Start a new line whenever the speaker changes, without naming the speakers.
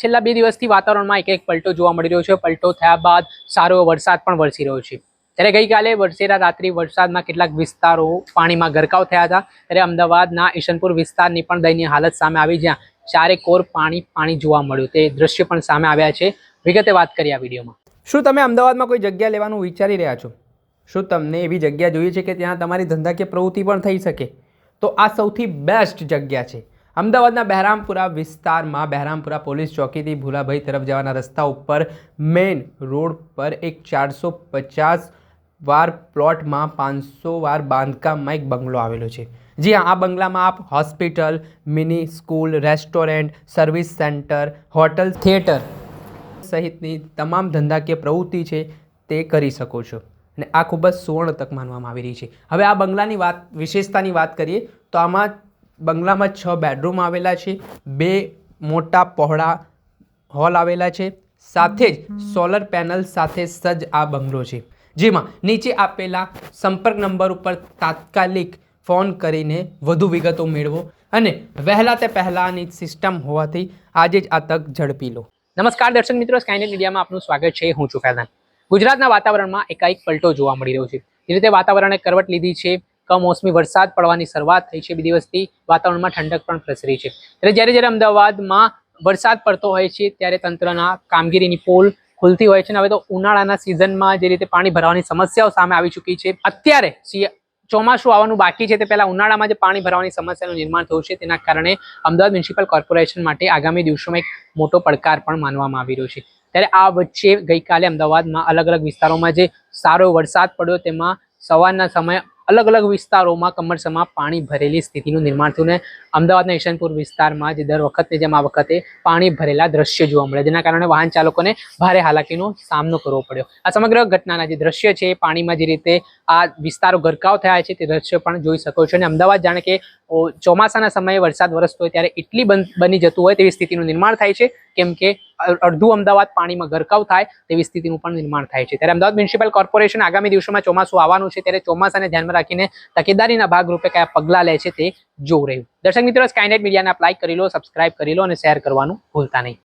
છેલ્લા બે દિવસથી વાતાવરણમાં એક એક પલટો જોવા મળી રહ્યો છે. પલટો થયા બાદ સારો વરસાદ પણ વરસી રહ્યો છે. ત્યારે ગઈકાલે વરસેલા રાત્રિ વરસાદમાં કેટલાક વિસ્તારો પાણીમાં ગરકાવ થયા હતા. ત્યારે અમદાવાદના ઈશનપુર વિસ્તારની પણ દયનીય હાલત સામે આવી, જ્યાં ચારે કોર પાણી પાણી જોવા મળ્યું. તે દ્રશ્ય પણ સામે આવ્યા છે. વિગતે વાત કરી આ વિડીયોમાં. શું તમે અમદાવાદમાં કોઈ જગ્યા લેવાનું વિચારી રહ્યા છો? શું તમને એવી જગ્યા જોઈએ છે કે ત્યાં તમારી ધંધાકીય પ્રવૃત્તિ પણ થઈ શકે? તો આ સૌથી બેસ્ટ જગ્યા છે. અમદાવાદના બહેરામપુરા વિસ્તારમાં બહેરામપુરા પોલીસ ચોકીથી ભૂલાભાઈ તરફ જવાના રસ્તા ઉપર મેઇન રોડ પર એક ચારસો પચાસ વાર પ્લોટમાં પાંચસો વાર બાંધકામમાં એક બંગલો આવેલો છે. જી હા આ બંગલામાં આપ hospital, mini school, restaurant, service centre, hotel, theatre સહિતની તમામ ધંધાકીય પ્રવૃત્તિ છે તે કરી શકો છો. અને આ ખૂબ જ સુવર્ણ તક માનવામાં આવી રહી છે. હવે આ બંગલાની વાત, વિશેષતાની વાત કરીએ તો આમાં બંગલામાં છ બેડરૂમ આવેલા છે બે મોટા પહોળા હોલ આવેલા છે સાથે જ સોલર પેનલ સાથે સજ્જ આ બંગલો છે. જેમાં નીચે આપેલા સંપર્ક નંબર ઉપર તાત્કાલિક ફોન કરીને વધુ વિગતો મેળવો અને વહેલા તે પહેલાંની સિસ્ટમ હોવાથી આજે જ આ તક ઝડપી લો. નમસ્કાર દર્શક મિત્રો સ્કાયનેટ મીડિયામાં આપનું સ્વાગત છે. હું છું ફૈઝાન. ગુજરાતના વાતાવરણમાં એકાએક પલટો જોવા મળી રહ્યો છે. જે રીતે વાતાવરણે કરવટ લીધી છે કમોસમી વરસાદ પડવાની શરૂઆત થઈ છે. બે દિવસથી વાતાવરણમાં ઠંડક પણ પ્રસરી છે. એટલે જ્યારે જ્યારે અમદાવાદમાં વરસાદ પડતો હોય છે, ત્યારે તંત્રના કામગીરીની પોલ ખુલતી હોય છે અને હવે તો ઉનાળાના સિઝનમાં જે રીતે પાણી ભરવાની સમસ્યાઓ સામે આવી ચૂકી છે. અત્યારે ચોમાસું આવવાનું બાકી છે, તે પહેલા ઉનાળામાં જે પાણી ભરવાની સમસ્યાનું નિર્માણ થયું છે. તેના કારણે અમદાવાદ મ્યુનિસિપલ કોર્પોરેશન માટે આગામી દિવસોમાં એક મોટો પડકાર પણ માનવામાં આવી રહ્યો છે. ત્યારે આ વચ્ચે ગઈકાલે અમદાવાદમાં અલગ અલગ વિસ્તારોમાં જે સારો વરસાદ પડ્યો, તેમાં સવારના સમયે અલગ અલગ વિસ્તારોમાં કમરસમાં પાણી ભરેલી સ્થિતિનું નિર્માણ થયું ને અમદાવાદના ઈશનપુર વિસ્તારમાં જે દર વખતે જેમ આ વખતે પાણી ભરેલા દ્રશ્ય જોવા મળે જેના કારણે વાહન ચાલકોને ભારે હાલાકીનો સામનો કરવો પડ્યો. આ સમગ્ર ઘટનાના જે દ્રશ્ય છે પાણીમાં જે રીતે આ વિસ્તારો ગરકાવ થયા છે તે દ્રશ્ય પણ જોઈ શકો છો અને અમદાવાદ જાણે કે ચોમાસાના સમયે વરસાદ વરસતો હોય ત્યારે એટલી બન- જતું હોય તેવી સ્થિતિનું નિર્માણ થાય છે, કેમ કે અડધું અમદાવાદ પાણીમાં ગરકાવ થાય તેવી સ્થિતિનું પણ નિર્માણ થાય છે. ત્યારે અમદાવાદ મ્યુનિસિપલ કોર્પોરેશન આગામી દિવસોમાં ચોમાસું આવવાનું છે, ત્યારે ચોમાસાને ધ્યાનમાં રાખીને તકેદારીના ભાગરૂપે કયા પગલાં લે છે તે જોવું રહ્યું. દર્શક મિત્રો સ્કાયનેટ મીડિયાને આપ લાઈક કરી લો સબસ્ક્રાઇબ કરી લો અને શેર કરવાનું ભૂલતા નહીં.